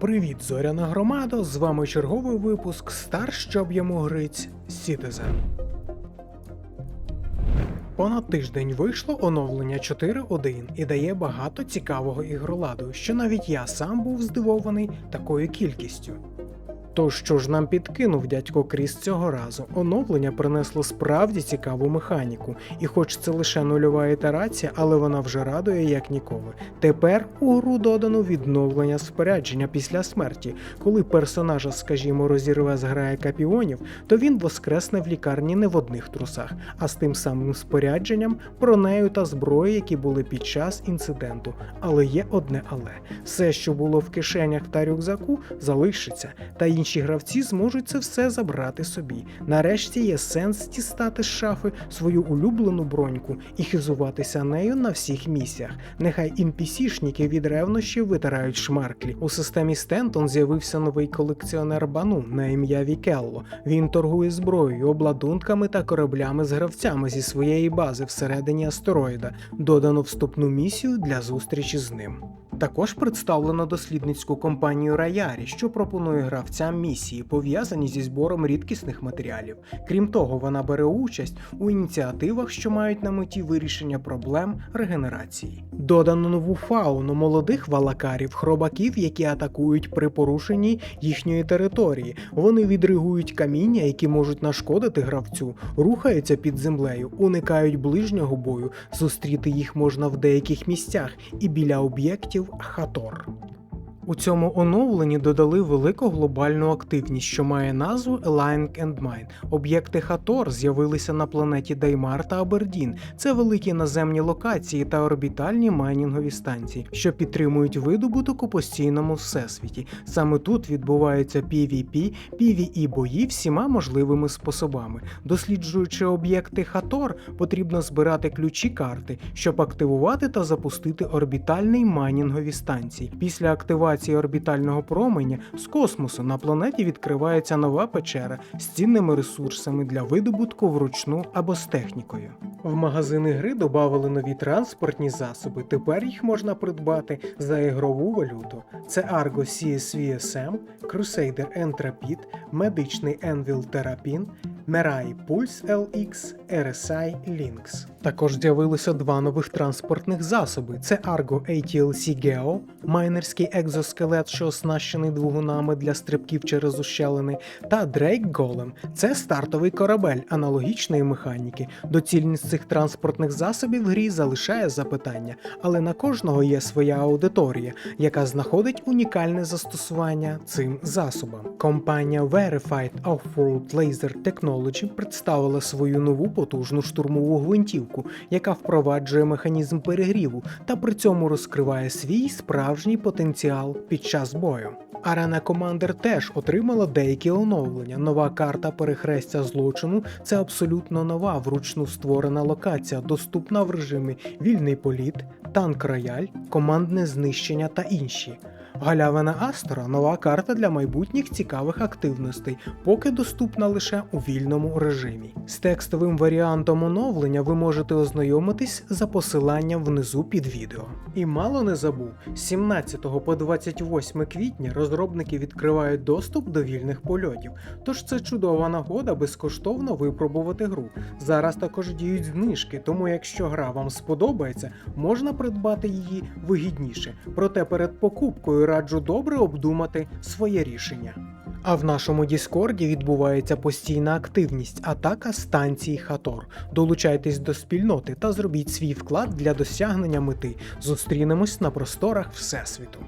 Привіт, зоряна громада! З вами черговий випуск Стар, щоб йому гриць Citizen. Понад тиждень вийшло оновлення 4.1 і дає багато цікавого ігроладу, що навіть я сам був здивований такою кількістю. То що ж нам підкинув дядько Кріс цього разу? Оновлення принесло справді цікаву механіку, і хоч це лише нульова ітерація, але вона вже радує як ніколи. Тепер у гру додано відновлення спорядження після смерті. Коли персонажа, скажімо, розірве зграє капіонів, то він воскресне в лікарні не в одних трусах, а з тим самим спорядженням, бронею та зброєю, які були під час інциденту. Але є одне але: все, що було в кишенях та рюкзаку, залишиться, та інші гравці зможуть це все забрати собі. Нарешті є сенс дістати з шафи свою улюблену броньку і хизуватися нею на всіх місіях. Нехай NPC-шники від ревнощів витирають шмарклі. У системі Стентон з'явився новий колекціонер бану на ім'я Вікелло. Він торгує зброєю, обладунками та кораблями з гравцями зі своєї бази всередині астероїда. Додано вступну місію для зустрічі з ним. Також представлено дослідницьку компанію Раярі, що пропонує гравцям місії, пов'язані зі збором рідкісних матеріалів. Крім того, вона бере участь у ініціативах, що мають на меті вирішення проблем регенерації. Додано нову фауну молодих валакарів, хробаків, які атакують при порушенні їхньої території. Вони відригують каміння, які можуть нашкодити гравцю, рухаються під землею, уникають ближнього бою. Зустріти їх можна в деяких місцях і біля об'єктів Хатор. У цьому оновленні додали велику глобальну активність, що має назву Align and Mine. Об'єкти Хатор з'явилися на планеті Даймар та Абердін. Це великі наземні локації та орбітальні майнінгові станції, що підтримують видобуток у постійному всесвіті. Саме тут відбуваються PvP, PvE бої всіма можливими способами. Досліджуючи об'єкти Хатор, потрібно збирати ключі карти, щоб активувати та запустити орбітальні майнінгові станції. Після активації орбітального променя з космосу на планеті відкривається нова печера з цінними ресурсами для видобутку вручну або з технікою. В магазини гри додали нові транспортні засоби. Тепер їх можна придбати за ігрову валюту. Це Argo CSVSM, Crusader Intrepid, медичний Envil Terrapin, Mirai Pulse LX, RSI Lynx. Також з'явилося два нових транспортних засоби: це Argo ATLC Geo, майнерський екзоскелет, що оснащений двигунами для стрибків через ущелини, та Drake Golem. Це стартовий корабель аналогічної механіки. Доцільність цих транспортних засобів в грі залишає запитання, але на кожного є своя аудиторія, яка знаходить унікальне застосування цим засобам. Компанія Verified Off-Road Laser Technology представила свою нову потужну штурмову гвинтівку, яка впроваджує механізм перегріву та при цьому розкриває свій справжній потенціал під час бою. Арена Commander теж отримала деякі оновлення. Нова карта перехрестя злочину це абсолютно нова вручну створена локація, доступна в режимі вільний політ, танк рояль, командне знищення та інші. Галявина Астора нова карта для майбутніх цікавих активностей, поки доступна лише у вільному режимі. З текстовим варіантом оновлення ви можете ознайомитись за посиланням внизу під відео. І мало не забув, з 17 по 28 квітня розробники відкривають доступ до вільних польотів, тож це чудова нагода безкоштовно випробувати гру. Зараз також діють знижки, тому якщо гра вам сподобається, можна придбати її вигідніше. Проте перед покупкою раджу добре обдумати своє рішення. А в нашому Діскорді відбувається постійна активність, атака станції Хатор. Долучайтесь до спільноти та зробіть свій вклад для досягнення мети. Зустрінемось на просторах Всесвіту.